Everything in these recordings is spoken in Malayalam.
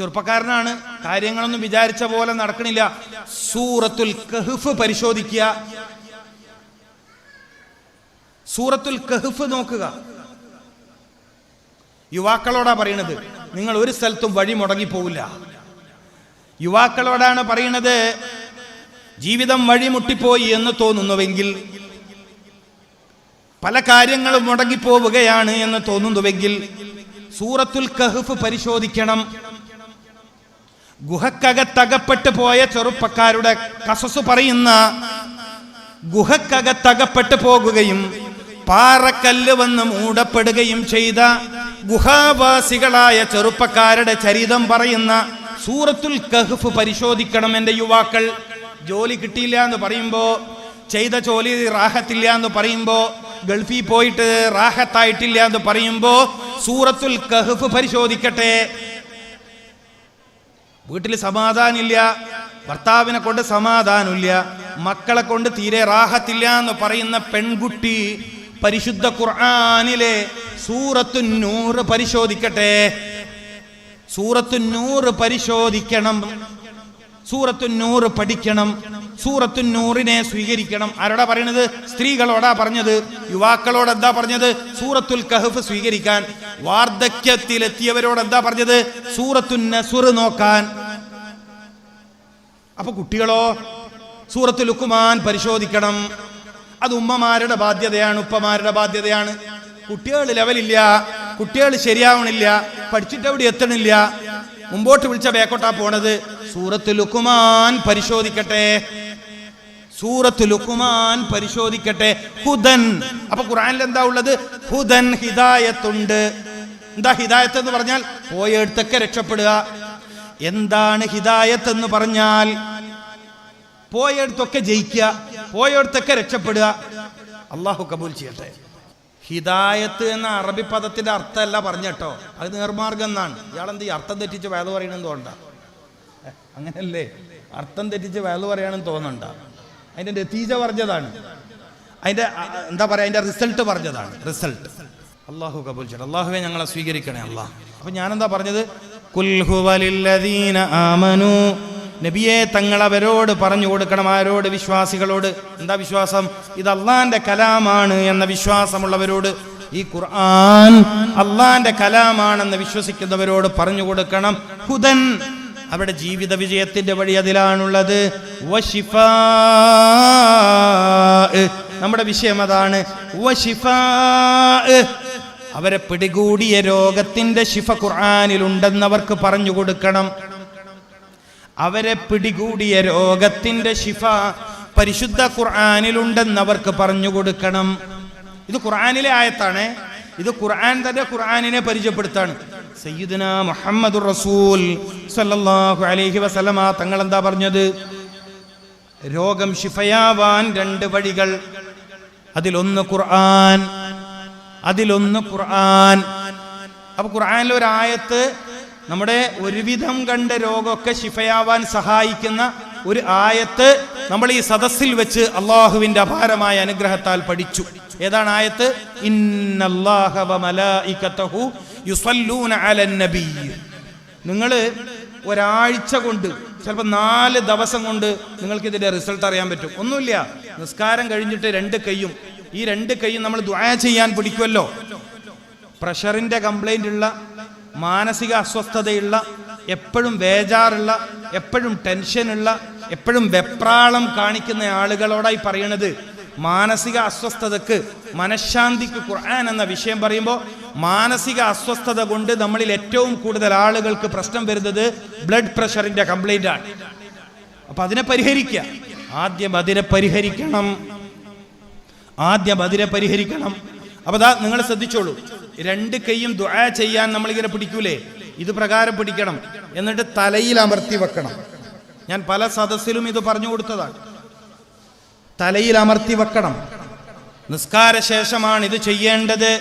ചെറുപ്പക്കാരനാണ്. കാര്യങ്ങളൊന്നും വിചാരിച്ച പോലെ നടക്കണില്ല. സൂറത്തുൽ കഹ്ഫ് പരിശോധിക്കുക. സൂറത്തുൽ കഹ്ഫ് നോക്കുക. യുവാക്കളോടാ പറയണത് നിങ്ങൾ ഒരു സ്ഥലത്തും വഴി മുടങ്ങി മുടങ്ങിപ്പോവില്ല യുവാക്കളോടാണ് പറയണത് ജീവിതം വഴിമുട്ടിപ്പോയി എന്ന് തോന്നുന്നുവെങ്കിൽ പല കാര്യങ്ങളും മുടങ്ങിപ്പോവുകയാണ് എന്ന് തോന്നുന്നുവെങ്കിൽ സൂറത്തുൽ കഹ്ഫ് പരിശോധിക്കണം. ഗുഹക്കകത്തകപ്പെട്ടു പോയ ചെറുപ്പക്കാരുടെ കസസ് പറയുന്ന ഗുഹക്കകത്തകപ്പെട്ടു പോകുകയും പാറക്കല്ല് വന്ന് മൂടപ്പെടുകയും ചെയ്ത ഗുഹാവാസികളായ ചെറുപ്പക്കാരുടെ ചരിതം പറയുന്ന സൂറത്തുൽ കഹ്ഫ് പരിശോധിക്കണം എന്റെ യുവാക്കൾ. ജോലി കിട്ടിയില്ല എന്ന് പറയുമ്പോ ചെയ്ത ജോലി റാഹത്തില്ല എന്ന് പറയുമ്പോ ഗൾഫിൽ പോയിട്ട് റാഹത്തായിട്ടില്ല എന്ന് പറയുമ്പോ സൂറത്തുൽ കഹ്ഫ് പരിശോധിക്കട്ടെ. വീട്ടിൽ സമാധാനമില്ല ഭർത്താവിനെ കൊണ്ട് സമാധാനമില്ല മക്കളെ കൊണ്ട് തീരെ റാഹത്തില്ല എന്ന് പറയുന്ന പെൺകുട്ടി പരിശുദ്ധ ഖുർആാനിലെ സൂറത്തു നൂറ് പരിശോധിക്കട്ടെ. സൂറത്തു നൂറ് പരിശോധിക്കണം. സൂറത്തു നൂറ് പഠിക്കണം. സൂറത്തു നൂറിനെ സ്വീകരിക്കണം. ആരോടാ പറയണത്? സ്ത്രീകളോടാ പറഞ്ഞത്. യുവാക്കളോട് എന്താ പറഞ്ഞത്? സൂറത്തുൽ കഹഫ് സ്വീകരിക്കാൻ. വാർദ്ധക്യത്തിലെത്തിയവരോട് എന്താ പറഞ്ഞത്? സൂറത്തു നസുർ നോക്കാൻ. അപ്പൊ കുട്ടികളോ സൂറത്ത് ലുക്കുമാൻ പരിശോധിക്കണം. അത് ഉമ്മമാരുടെ ബാധ്യതയാണ് ഉപ്പമാരുടെ ബാധ്യതയാണ്. കുട്ടികൾ ലെവലില്ല കുട്ടികൾ ശരിയാവണില്ല പഠിച്ചിട്ട് എവിടെ എത്തണില്ല. മുമ്പോട്ട് വിളിച്ച ബേക്കോട്ടാ പോണത്. സൂറത്ത് ലുക്കുമാൻ പരിശോധിക്കട്ടെ. സൂറത്ത് ലുക്കുമാൻ പരിശോധിക്കട്ടെ. ഹുദൻ. അപ്പൊ ഖുറാനിൽ എന്താ ഉള്ളത്? ഹുദൻ ഹിദായത്തുണ്ട്. എന്താ ഹിദായത്ത് എന്ന് പറഞ്ഞാൽ പോയെടുത്തൊക്കെ രക്ഷപ്പെടുക. എന്താണ് ഹിദായത്ത് എന്ന് പറഞ്ഞാൽ പോയടുത്തൊക്കെ ജയിക്കുക പോയടുത്തൊക്കെ രക്ഷപ്പെടുക. അള്ളാഹു കബൂൽ ചെയ്യട്ടെ. ഹിദായത്ത് എന്ന അറബി പദത്തിന്റെ അർത്ഥമല്ല പറഞ്ഞട്ടോ. അത് നേർമാർഗം എന്നാണ്. ഇയാളെന്ത് ഈ അർത്ഥം തെറ്റിച്ച് വേദ പറയണമെന്ന് തോന്നണ്ട. അങ്ങനല്ലേ? അർത്ഥം തെറ്റിച്ച് വേദ പറയണമെന്ന് തോന്നണ്ട. അതിന്റെ നതീജ പറഞ്ഞതാണ്. അതിന്റെ എന്താ പറയാ അതിന്റെ റിസൾട്ട് പറഞ്ഞതാണ്. റിസൾട്ട്. അള്ളാഹു കബൂൽ ചെയ്യട്ടെ. അള്ളാഹുവെ ഞങ്ങളെ സ്വീകരിക്കണേ അള്ളാഹ് അപ്പൊ ഞാനെന്താ പറഞ്ഞത്? നബിയെ തങ്ങളവരോട് പറഞ്ഞു കൊടുക്കണം ആരോട്? വിശ്വാസികളോട്. എന്താ വിശ്വാസം? ഇത് അള്ളാന്റെ കലാമാണ് എന്ന വിശ്വാസമുള്ളവരോട് ഈ ഖുർആൻ അള്ളാന്റെ കലാമാണെന്ന് വിശ്വസിക്കുന്നവരോട് പറഞ്ഞു കൊടുക്കണം. ഹുദൻ അവരുടെ ജീവിത വിജയത്തിന്റെ വഴി അതിലാണുള്ളത്. നമ്മുടെ വിഷയം അതാണ്. അവരെ പിടികൂടിയ രോഗത്തിന്റെ ശിഫ ഖുർആനിലുണ്ടെന്നവർക്ക് പറഞ്ഞു കൊടുക്കണം. അവരെ പിടികൂടിയ രോഗത്തിന്റെ ശിഫ പരിശുദ്ധ ഖുർആനിലുണ്ടെന്നവർക്ക് പറഞ്ഞു കൊടുക്കണം. ഇത് ഖുർആാനിലെ ആയത്താണ്. ഇത് ഖുർആൻ തന്നെ ഖുർആാനിനെ പരിചയപ്പെടുത്താണ്. സയ്യിദുന മുഹമ്മദ് റസൂൽ സല്ലല്ലാഹു അലൈഹി വസല്ലമ തങ്ങൾ എന്താ പറഞ്ഞത്? രോഗം ശിഫയാവാൻ രണ്ട് വഴികൾ. അതിലൊന്ന് ഖുർആൻ അതിലൊന്ന് ഖുർആൻ. അപ്പൊ ഖുർആനിലെ ഒരായത്ത് നമ്മുടെ ഒരുവിധം കണ്ട രോഗമൊക്കെ ശിഫയാവാൻ സഹായിക്കുന്ന ഒരു ആയത്ത് നമ്മൾ ഈ സദസ്സിൽ വെച്ച് അള്ളാഹുവിന്റെ അപാരമായ അനുഗ്രഹത്താൽ പഠിച്ചു. ഏതാണ് ആയത്ത്? നിങ്ങൾ ഒരാഴ്ച കൊണ്ട് ചിലപ്പോൾ നാല് ദിവസം കൊണ്ട് നിങ്ങൾക്ക് ഇതിന്റെ റിസൾട്ട് അറിയാൻ പറ്റും. ഒന്നുമില്ല. നിസ്കാരം കഴിഞ്ഞിട്ട് രണ്ട് കൈയും ഈ രണ്ട് കൈയും നമ്മൾ ദ്വായ ചെയ്യാൻ പിടിക്കുമല്ലോ. പ്രഷറിന്റെ കംപ്ലൈന്റ് ഉള്ള മാനസിക അസ്വസ്ഥതയുള്ള എപ്പോഴും ബേജാറുള്ള എപ്പോഴും ടെൻഷനുള്ള എപ്പോഴും വെപ്രാളം കാണിക്കുന്ന ആളുകളോടായി പറയണത് മാനസിക അസ്വസ്ഥതക്ക് മനഃശാന്തിക്ക് ഖുർആൻ എന്ന വിഷയം പറയുമ്പോൾ മാനസിക അസ്വസ്ഥത കൊണ്ട് നമ്മളിൽ ഏറ്റവും കൂടുതൽ ആളുകൾക്ക് പ്രശ്നം വരുന്നത് ബ്ലഡ് പ്രഷറിന്റെ കംപ്ലൈന്റ് ആണ്. അപ്പൊ അതിനെ പരിഹരിക്കുക. ആദ്യം അതിനെ പരിഹരിക്കണം. ആദ്യം അതിനെ പരിഹരിക്കണം. അപ്പൊ ദാ നിങ്ങൾ ശ്രദ്ധിച്ചോളൂ. രണ്ട് കൈയും ദുആ ചെയ്യാൻ നമ്മളിങ്ങനെ പിടിക്കൂലേ? ഇത് പ്രകാരം പിടിക്കണം. എന്നിട്ട് തലയിൽ അമർത്തി വെക്കണം. ഞാൻ പല സദസ്സിലും ഇത് പറഞ്ഞു കൊടുത്തതാണ്. തലയിൽ അമർത്തി വെക്കണം. നിസ്കാര ശേഷമാണ് ഇത് ചെയ്യേണ്ടത്.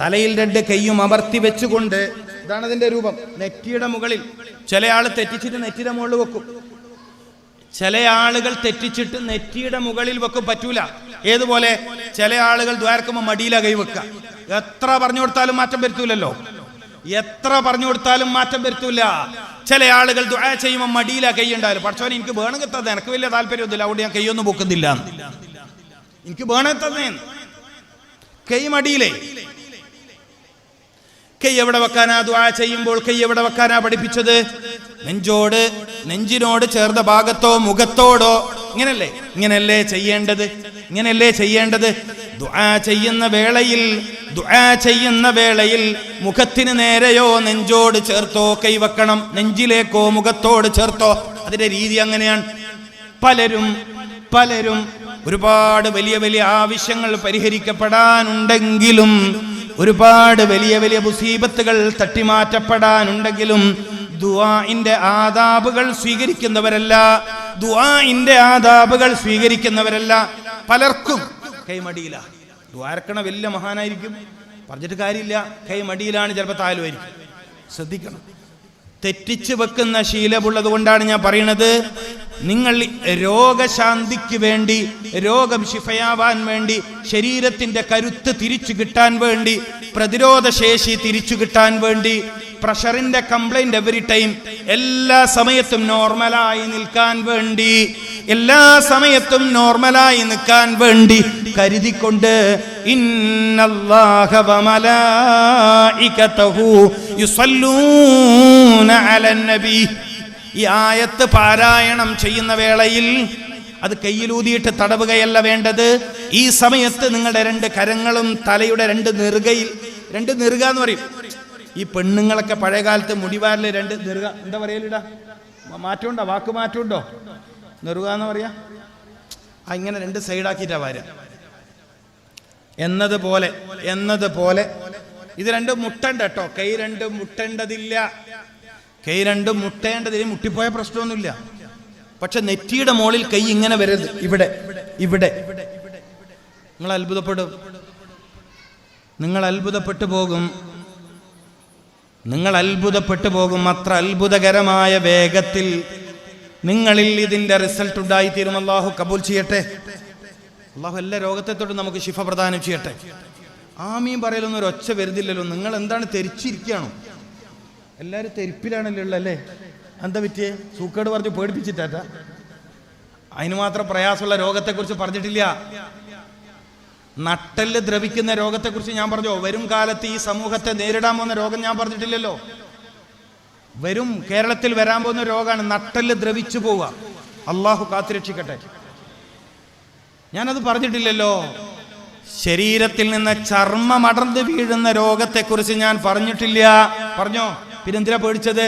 തലയിൽ രണ്ട് കൈയും അമർത്തി വെച്ചുകൊണ്ട് ഇതാണ് അതിന്റെ രൂപം. നെറ്റിയുടെ മുകളിൽ ചില ആൾ തെറ്റിച്ചിട്ട് നെറ്റിയുടെ മുകളിൽ വെക്കും. ചില ആളുകൾ തെറ്റിച്ചിട്ട് നെറ്റിയുടെ മുകളിൽ വെക്കും പറ്റൂല. ഏതുപോലെ? ചില ആളുകൾ ദ്വാരക്കുമ്പോൾ മടിയില കൈവെക്കുക എത്ര പറഞ്ഞു കൊടുത്താലും മാറ്റം വരുത്തൂലല്ലോ. എത്ര പറഞ്ഞു കൊടുത്താലും മാറ്റം വരുത്തൂല. ചില ആളുകൾ ദുആ ചെയ്യുമ്പോൾ മടിയില കൈ ഉണ്ടായാലും പഠിച്ചോനെ എനിക്ക് വേണമെങ്കിൽ എനിക്ക് വലിയ താല്പര്യമൊന്നുമില്ല അവിടെ ഞാൻ കൈയൊന്നും പൊക്കുന്നില്ല. എനിക്ക് തന്നെ. കൈ മടിയിലേ. കൈ എവിടെ വെക്കാനാ ദുആ ചെയ്യുമ്പോൾ? കൈ എവിടെ വെക്കാനാ പഠിപ്പിച്ചത്? നെഞ്ചോട് നെഞ്ചിനോട് ചേർന്ന ഭാഗത്തോ മുഖത്തോടോ ഇങ്ങനല്ലേ? ഇങ്ങനല്ലേ ചെയ്യേണ്ടത്? ഇങ്ങനല്ലേ ചെയ്യേണ്ടത്? ദുആ ചെയ്യുന്ന വേളയിൽ ദുആ ചെയ്യുന്ന വേളയിൽ മുഖത്തിന് നേരെയോ നെഞ്ചോട് ചേർത്തോ കൈവക്കണം. നെഞ്ചിലേക്കോ മുഖത്തോട് ചേർത്തോ. അതിന്റെ രീതി അങ്ങനെയാണ്. പലരും പലരും ഒരുപാട് വലിയ വലിയ ആവശ്യങ്ങൾ പരിഹരിക്കപ്പെടാനുണ്ടെങ്കിലും ഒരുപാട് വലിയ വലിയ മുസീബത്തുകൾ തട്ടിമാറ്റപ്പെടാനുണ്ടെങ്കിലും ദുആഇന്റെ ആദാബുകൾ സ്വീകരിക്കുന്നവരല്ല ദുആഇന്റെ ആദാബുകൾ സ്വീകരിക്കുന്നവരല്ല പലർക്കും കൈമടിയില. ദ്വാരക്കണ വലിയ മഹാനായിരിക്കും. പറഞ്ഞിട്ട് കാര്യമില്ല കൈമടിയിലാണ് ചിലപ്പോൾ താലുമായിരിക്കും ശ്രദ്ധിക്കണം. തെറ്റിച്ച് വെക്കുന്ന ശീലമുള്ളത് കൊണ്ടാണ് ഞാൻ പറയുന്നത് നിങ്ങൾ രോഗശാന്തിക്ക് വേണ്ടി രോഗം ശിഫയാവാൻ വേണ്ടി ശരീരത്തിന്റെ കരുത്ത് തിരിച്ചു കിട്ടാൻ വേണ്ടി പ്രതിരോധ ശേഷി തിരിച്ചു കിട്ടാൻ വേണ്ടി പ്രഷറിന്റെ കംപ്ലൈന്റ് എവറി ടൈം എല്ലാ സമയത്തും നോർമലായി നിൽക്കാൻ വേണ്ടി എല്ലാ സമയത്തും നോർമലായി നിൽക്കാൻ വേണ്ടി കരുതിക്കൊണ്ട് ഈ ആയത്ത് പാരായണം ചെയ്യുന്ന വേളയിൽ അത് കയ്യിലൂതിയിട്ട് തടവുകയല്ല വേണ്ടത്. ഈ സമയത്ത് നിങ്ങളുടെ രണ്ട് കരങ്ങളും തലയുടെ രണ്ട് നെറുകയിൽ രണ്ട് നെറുക എന്ന് പറയും. ഈ പെണ്ണുങ്ങളൊക്കെ പഴയ കാലത്ത് മുടിവാരിൽ രണ്ട് നെറുക എന്താ പറയലിടാ? മാറ്റമുണ്ടോ? വാക്ക് മാറ്റമുണ്ടോ? നെറുക എന്ന് പറയാ? ആ ഇങ്ങനെ രണ്ട് സൈഡാക്കിയിട്ടാ വാര. എന്നതുപോലെ എന്നതുപോലെ. ഇത് രണ്ടും മുട്ടണ്ട കേട്ടോ കൈ രണ്ടും മുട്ടേണ്ടതില്ല. കൈ രണ്ടും മുട്ടേണ്ടതിന് മുട്ടിപ്പോയ പ്രശ്നമൊന്നുമില്ല. പക്ഷെ നെറ്റിയുടെ മുകളിൽ കൈ ഇങ്ങനെ വരരുത്. ഇവിടെ ഇവിടെ. നിങ്ങൾ അത്ഭുതപ്പെടും. നിങ്ങൾ അത്ഭുതപ്പെട്ടു പോകും. നിങ്ങൾ അത്ഭുതപ്പെട്ടു പോകും അത്ര അത്ഭുതകരമായ വേഗത്തിൽ നിങ്ങളിൽ ഇതിന്റെ റിസൾട്ട് ഉണ്ടായിത്തീരും അള്ളാഹു കബൂൽ ചെയ്യട്ടെ. അള്ളാഹു എല്ലാ രോഗത്തെ തൊട്ട് നമുക്ക് ശിഫ പ്രദാനം ചെയ്യട്ടെ. ആമീൻ പറയലൊന്നും ഒരു ഒച്ച വരുന്നില്ലല്ലോ. നിങ്ങൾ എന്താണ് തെരിച്ചിരിക്കുകയാണോ? എല്ലാവരും തെരിപ്പിലാണല്ലോ ഉള്ളത് അല്ലേ എന്താ പറ്റിയേ? സൂക്കേട് പറഞ്ഞ് പേടിപ്പിച്ചിട്ടാ അതിന് മാത്രം പ്രയാസമുള്ള രോഗത്തെക്കുറിച്ച് പറഞ്ഞിട്ടില്ല. നട്ടൽ ദ്രവിക്കുന്ന രോഗത്തെക്കുറിച്ച് ഞാൻ പറഞ്ഞോ. വരും കാലത്ത് ഈ സമൂഹത്തെ നേരിടാൻ പോകുന്ന രോഗം ഞാൻ പറഞ്ഞിട്ടില്ലല്ലോ. വരും കേരളത്തിൽ വരാൻ പോകുന്ന രോഗമാണ് നട്ടൽ ദ്രവിച്ചു പോവുക. അള്ളാഹു കാത്തുരക്ഷിക്കട്ടെ ഞാനത് പറഞ്ഞിട്ടില്ലല്ലോ. ശരീരത്തിൽ നിന്ന് ചർമ്മം അടർന്ന് വീഴുന്ന രോഗത്തെക്കുറിച്ച് ഞാൻ പറഞ്ഞിട്ടില്ല. പറഞ്ഞോ? പിന്നെന്തിനാ പേടിച്ചത്?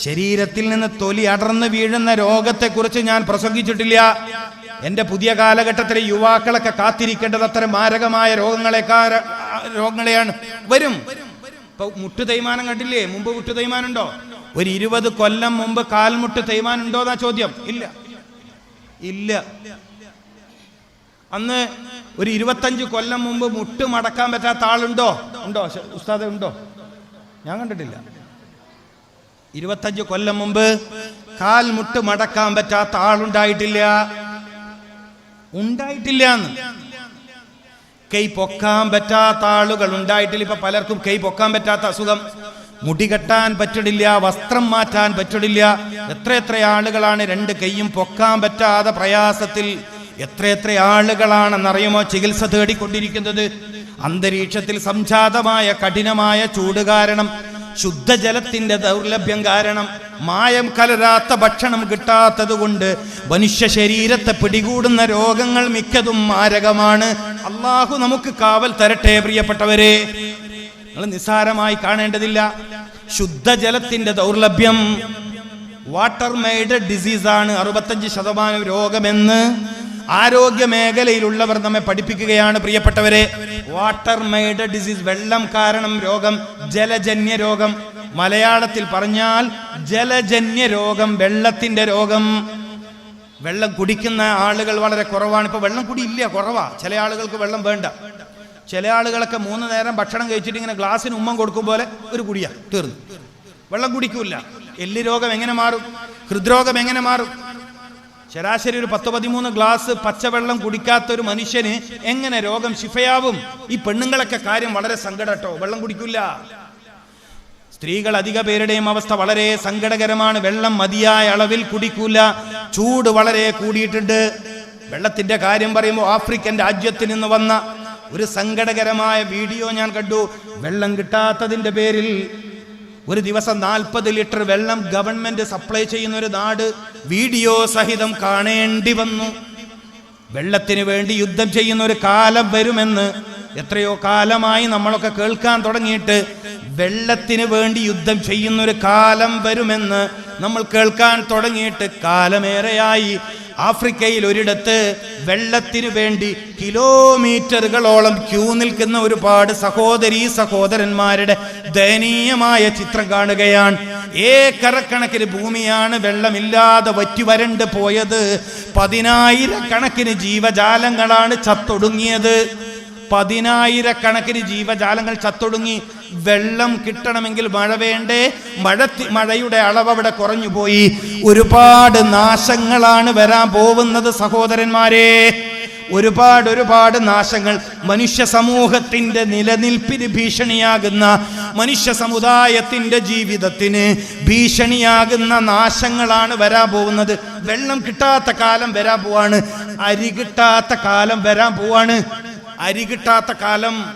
ശരീരത്തിൽ നിന്ന് തൊലി അടർന്ന് വീഴുന്ന രോഗത്തെക്കുറിച്ച് ഞാൻ പ്രസംഗിച്ചിട്ടില്ല. എന്റെ പുതിയ കാലഘട്ടത്തിലെ യുവാക്കളൊക്കെ കാത്തിരിക്കേണ്ടത് അത്ര മാരകമായ രോഗങ്ങളെക്കാ രോഗങ്ങളെയാണ്. വരും. ഇപ്പൊ മുട്ടു തേയ്മാനം കണ്ടില്ലേ? മുമ്പ് മുട്ടു തേയ്മാനം ഉണ്ടോ ഒരു ഇരുപത് കൊല്ലം മുമ്പ് കാൽമുട്ട് തേയ്മാനം ഉണ്ടോ എന്നാ ചോദ്യം. ഇല്ല. ഇല്ല. അന്ന് ഒരു ഇരുപത്തഞ്ച് കൊല്ലം മുമ്പ് മുട്ട് മടക്കാൻ പറ്റാത്ത ആളുണ്ടോ? ഉണ്ടോ? ഉസ്താദെ ഉണ്ടോ? ഞാൻ കണ്ടിട്ടില്ല. ഇരുപത്തഞ്ച് കൊല്ലം മുമ്പ് കാൽമുട്ട് മടക്കാൻ പറ്റാത്ത ആളുണ്ടായിട്ടില്ല. ഉണ്ടായിട്ടില്ല കൈ പൊക്കാൻ പറ്റാത്ത ആളുകൾ ഉണ്ടായിട്ടില്ല. ഇപ്പൊ പലർക്കും കൈ പൊക്കാൻ പറ്റാത്ത അസുഖം. മുടി കെട്ടാൻ പറ്റില്ല വസ്ത്രം മാറ്റാൻ പറ്റില്ല. എത്ര എത്ര ആളുകളാണ് രണ്ട് കൈയും പൊക്കാൻ പറ്റാതെ പ്രയാസത്തിൽ എത്ര എത്ര ആളുകളാണെന്നറിയുമോ? ചികിത്സ തേടിക്കൊണ്ടിരിക്കുന്നത്. അന്തരീക്ഷത്തിൽ സംജാതമായ കഠിനമായ ചൂട് കാരണം ശുദ്ധജലത്തിന്റെ ദൗർലഭ്യം കാരണം മായം കലരാത്ത ഭക്ഷണം കിട്ടാത്തത് കൊണ്ട് മനുഷ്യ ശരീരത്തെ പിടികൂടുന്ന രോഗങ്ങൾ മിക്കതും മാരകമാണ്. അള്ളാഹു നമുക്ക് കാവൽ തരട്ടെ പ്രിയപ്പെട്ടവരെ. നിങ്ങൾ നിസ്സാരമായി കാണേണ്ടതില്ല. ശുദ്ധജലത്തിന്റെ ദൗർലഭ്യം വാട്ടർ മെയ്ഡ് ഡിസീസാണ്. അറുപത്തഞ്ച് ശതമാനം രോഗമെന്ന് ആരോഗ്യ മേഖലയിലുള്ളവർ നമ്മെ പഠിപ്പിക്കുകയാണ് പ്രിയപ്പെട്ടവരെ. വാട്ടർ മെയ്ഡ് ഡിസീസ് വെള്ളം കാരണം രോഗം ജലജന്യ രോഗം. മലയാളത്തിൽ പറഞ്ഞാൽ ജലജന്യ രോഗം വെള്ളത്തിന്റെ രോഗം. വെള്ളം കുടിക്കുന്ന ആളുകൾ വളരെ കുറവാണ്. ഇപ്പൊ വെള്ളം കുടി ഇല്ല കുറവാ. ചില ആളുകൾക്ക് വെള്ളം വേണ്ട. ചില ആളുകളൊക്കെ മൂന്ന് നേരം ഭക്ഷണം കഴിച്ചിട്ട് ഇങ്ങനെ ഗ്ലാസ്സിന് ഉമ്മം കൊടുക്കും പോലെ ഒരു കുടിയാ തീർന്നു. വെള്ളം കുടിക്കൂല എല്ല് രോഗം എങ്ങനെ മാറും? ഹൃദ്രോഗം എങ്ങനെ മാറും? ശരാശരി ഒരു പത്ത് പതിമൂന്ന് ഗ്ലാസ് പച്ചവെള്ളം കുടിക്കാത്ത ഒരു മനുഷ്യന് എങ്ങനെ രോഗം ശിഫയാവും? ഈ പെണ്ണുങ്ങളൊക്കെ കാര്യം വളരെ സങ്കടട്ടോ. വെള്ളം കുടിക്കില്ല സ്ത്രീകൾ അധിക പേരുടെയും അവസ്ഥ വളരെ സങ്കടകരമാണ്. വെള്ളം മതിയായ അളവിൽ കുടിക്കൂല. ചൂട് വളരെ കൂടിയിട്ടുണ്ട്. വെള്ളത്തിന്റെ കാര്യം പറയുമ്പോൾ ആഫ്രിക്കൻ രാജ്യത്തിൽ നിന്ന് വന്ന ഒരു സങ്കടകരമായ വീഡിയോ ഞാൻ കണ്ടു. വെള്ളം കിട്ടാത്തതിന്റെ പേരിൽ ഒരു ദിവസം നാൽപ്പത് ലിറ്റർ വെള്ളം ഗവൺമെന്റ് സപ്ലൈ ചെയ്യുന്ന ഒരു നാട് വീഡിയോ സഹിതം കാണേണ്ടി വന്നു. വെള്ളത്തിന് വേണ്ടി യുദ്ധം ചെയ്യുന്ന ഒരു കാലം വരുമെന്ന് എത്രയോ കാലമായി നമ്മളൊക്കെ കേൾക്കാൻ തുടങ്ങിയിട്ട് വെള്ളത്തിന് വേണ്ടി യുദ്ധം ചെയ്യുന്ന ഒരു കാലം വരുമെന്ന് നമ്മൾ കേൾക്കാൻ തുടങ്ങിയിട്ട് കാലമേറെയായി. ആഫ്രിക്കയിൽ ഒരിടത്ത് വെള്ളത്തിന് വേണ്ടി കിലോമീറ്ററുകളോളം ക്യൂ നിൽക്കുന്ന ഒരുപാട് സഹോദരീ സഹോദരന്മാരുടെ ദയനീയമായ ചിത്രം കാണുകയാണ്. ഏക്കറക്കണക്കിന് ഭൂമിയാണ് വെള്ളമില്ലാതെ വറ്റി വരണ്ട് പോയത്. പതിനായിരക്കണക്കിന് ജീവജാലങ്ങളാണ് ചത്തൊടുങ്ങിയത്. പതിനായിരക്കണക്കിന് ജീവജാലങ്ങൾ ചത്തൊടുങ്ങി. വെള്ളം കിട്ടണമെങ്കിൽ മഴ വേണ്ടേ? മഴ മഴയുടെ അളവ് അവിടെ കുറഞ്ഞു പോയി ഒരുപാട് നാശങ്ങളാണ് വരാൻ പോകുന്നത് സഹോദരന്മാരെ. ഒരുപാട് ഒരുപാട് നാശങ്ങൾ മനുഷ്യ സമൂഹത്തിന്റെ നിലനിൽപ്പിന് ഭീഷണിയാകുന്ന മനുഷ്യ സമുദായത്തിന്റെ ജീവിതത്തിന് ഭീഷണിയാകുന്ന നാശങ്ങളാണ് വരാൻ പോകുന്നത്. വെള്ളം കിട്ടാത്ത കാലം വരാൻ പോവാണ്. അരി കിട്ടാത്ത കാലം വരാൻ പോവാണ്. അരി കിട്ടാത്ത കാലം